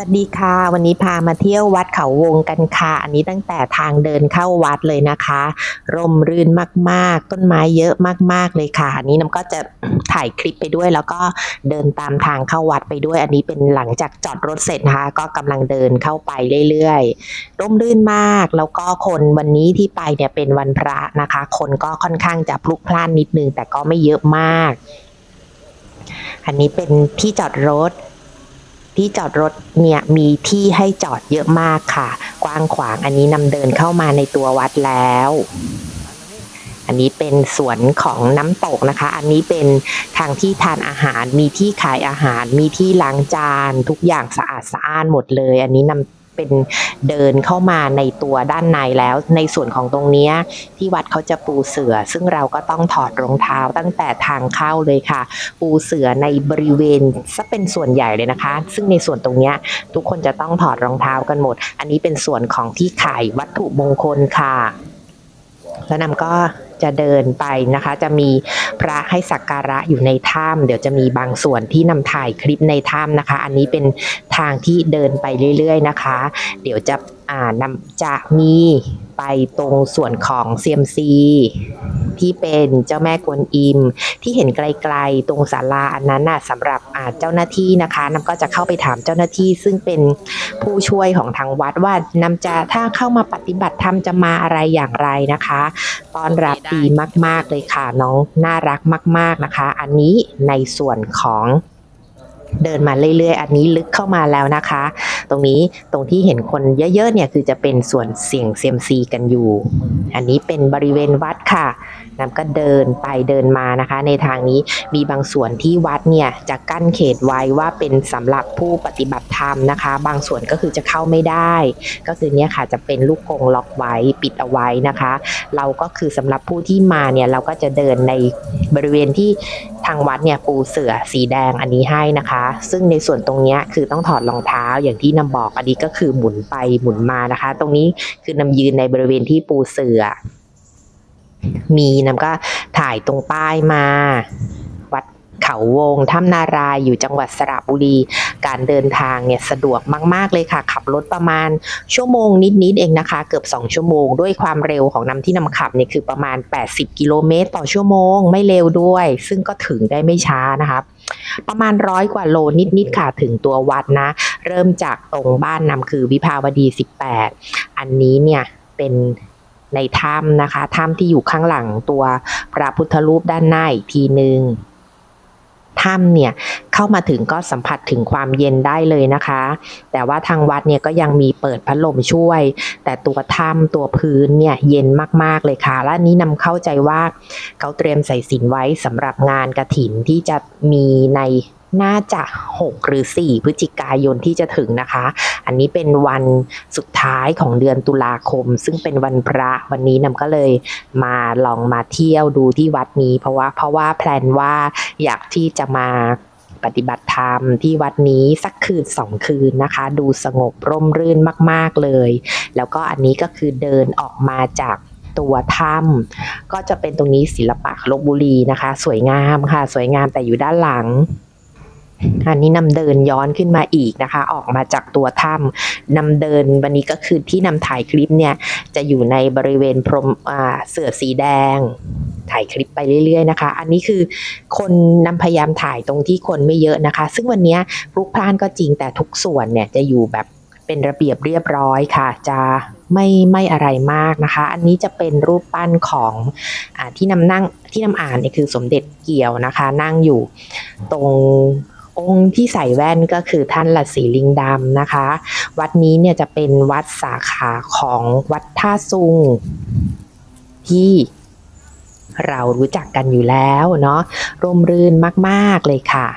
สวัสดีค่ะ วันนี้พามาเที่ยววัดเขาวงกันค่ะ อันนี้ตั้งแต่ทางเดินเข้าวัดเลยนะคะ ร่มรื่นมากๆ ต้นไม้เยอะมากๆเลยค่ะ อันนี้น้ำก็จะถ่ายคลิปไปด้วย แล้วก็เดินตามทางเข้าวัดไปด้วย อันนี้เป็นหลังจากจอดรถเสร็จนะคะ ก็กำลังเดินเข้าไปเรื่อยๆ ร่มรื่นมาก แล้วก็คนวันนี้ที่ไปเนี่ยเป็นวันพระนะคะ คนก็ค่อนข้างจะพลุกพล่านนิดนึง แต่ก็ไม่เยอะมาก อันนี้เป็นที่จอดรถ ที่จอดรถเนี่ยมีที่ให้จอดเยอะมากค่ะ กว้างขวางอันนี้นำเดินเข้ามาในตัววัดแล้ว อันนี้เป็นสวนของน้ำตกนะคะ อันนี้เป็นทางที่ทานอาหารมีที่ขายอาหาร มีที่ล้างจาน ทุกอย่างสะอาดสะอ้านหมดเลย อันนี้นำ เป็นเดินเข้ามาในตัวด้านในแล้ว ในส่วนของตรงนี้ที่วัดเขาจะปูเสือ ซึ่งเราก็ต้องถอดรองเท้าตั้งแต่ทางเข้าเลยค่ะ ปูเสือในบริเวณซะเป็นส่วนใหญ่เลยนะคะ ซึ่งในส่วนตรงนี้ทุกคนจะต้องถอดรองเท้ากันหมด อันนี้เป็นส่วนของที่ขายวัตถุมงคลค่ะแล้วนำก็จะเดินไปนะคะ จะมี พระให้สักการะอยู่ในถ้ำเดี๋ยวจะมีบางส่วนที่นำถ่ายคลิปในถ้ำนะคะ อันนี้เป็นทางที่เดินไปเรื่อย ๆ นะคะ เดี๋ยวจะอ่านำจะมีไปตรงส่วนของเซียมซี ที่เป็นเจ้าแม่กวนอิม ที่เห็นไกลๆตรงศาลาอันนั้นน่ะสำหรับเจ้าหน้าที่นะคะน้ำก็จะเข้าไปถามเจ้าหน้าที่ซึ่งเป็นผู้ช่วยของทางวัดว่าน้ำจะถ้าเข้ามาปฏิบัติธรรมจะมาอะไรอย่างไรนะคะต้อนรับดีมาก ๆเลยค่ะน้องน่ารักมาก ๆนะคะ อันนี้ในส่วนของเดินมาเรื่อยๆ อันนี้ลึกเข้ามาแล้วนะคะ ตรงนี้ตรงที่เห็นคนเยอะๆเนี่ยคือจะเป็นส่วนเสี่ยงเซียมซีกันอยู่ อันนี้เป็นบริเวณวัดค่ะ น้ำก็เดินไปเดินมานะคะ ในทางนี้มีบางส่วนที่วัดเนี่ยจะกั้นเขตไว้ว่าเป็นสำหรับผู้ปฏิบัติธรรมนะคะ บางส่วนก็คือจะเข้าไม่ได้ ก็คือเนี่ยค่ะจะเป็นลูกกงล็อกไว้ปิดเอาไว้นะคะ เราก็คือสำหรับผู้ที่มาเนี่ยเราก็จะเดินในบริเวณที่ทางวัดเนี่ยปูเสือสีแดงอันนี้ให้นะคะ ซึ่งในส่วนตรงเนี้ยคือต้องถอดรองเท้าอย่างที่นำบอกอันนี้ก็คือหมุนไปหมุนมานะคะ ตรงนี้คือนำยืนในบริเวณที่ปูเสือ มีน้ำก็ถ่ายตรงป้ายมา วัดเขาวงถ้ำนารายอยู่จังหวัดสระบุรี การเดินทางเนี่ยสะดวกมาก ๆ เลยค่ะ ขับรถประมาณชั่วโมงนิด ๆ เองนะคะ เกือบ 2 ชั่วโมง ด้วยความเร็วของน้ำที่นำขับเนี่ยคือประมาณ 80 กิโลเมตร ต่อชั่วโมง ไม่เร็วด้วย ซึ่งก็ถึงได้ไม่ช้านะคะประมาณร้อยกว่าโลนิด ๆ ค่ะถึงตัววัดนะ เริ่มจากตรงบ้านนำคือวิภาวดี 18 อันนี้เนี่ยเป็น ในถ้ำนะคะ ถ้ำที่อยู่ข้างหลังตัวพระพุทธรูปด้านหน้าอีกทีหนึ่งถ้ำเนี่ยเข้ามาถึงก็สัมผัสถึงความเย็นได้เลยนะคะ แต่ว่าทางวัดเนี่ยก็ยังมีเปิดพัดลมช่วย แต่ตัวถ้ำตัวพื้นเนี่ยเย็นมากๆเลยค่ะ และนี้นำเข้าใจว่าเขาเตรียมใส่สินไว้สำหรับงานกระถินที่จะมีใน น่าจะ 6 หรือ 4 พฤศจิกายนที่จะถึงนะคะ อันนี้เป็นวันสุดท้ายของเดือนตุลาคม ซึ่งเป็นวันพระวันนี้นำก็เลยมาลองมาเที่ยวดูที่วัดนี้ เพราะว่าเพราะว่าแพลนว่าอยากที่จะมาปฏิบัติธรรมที่วัดนี้สักคืนสองคืนนะคะ ดูสงบร่มรื่นมาก ๆเลย แล้วก็อันนี้ก็คือเดินออกมาจากตัวถ้ำก็จะเป็นตรงนี้ศิลปะลบบุรีนะคะ สวยงามค่ะ สวยงามแต่อยู่ด้านหลัง อันนี้นำเดินย้อนขึ้นมาอีกนะคะ ออกมาจากตัวถ้ำนำเดินวันนี้ก็คือที่นำถ่ายคลิปเนี่ยจะอยู่ในบริเวณพรมเสือสีแดง ถ่ายคลิปไปเรื่อย ๆ นะคะ อันนี้คือคนนำพยายามถ่ายตรงที่คนไม่เยอะนะคะ ซึ่งวันนี้พลุกพล่านก็จริงแต่ทุกส่วนเนี่ยจะอยู่แบบเป็นระเบียบเรียบร้อยค่ะ จะไม่ไม่อะไรมากนะคะ อันนี้จะเป็นรูปปั้นของอที่นำนั่งที่นำอ่านเนี่ยคือสมเด็จเกี่ยวนะคะ นั่งอยู่ตรง องค์ที่ใส่แว่นก็คือท่านละสีลิงดำนะคะ วัดนี้เนี่ยจะเป็นวัดสาขาของวัดท่าซุง ที่เรารู้จักกันอยู่แล้วเนาะร่มรื่นมาก ๆ เลยค่ะ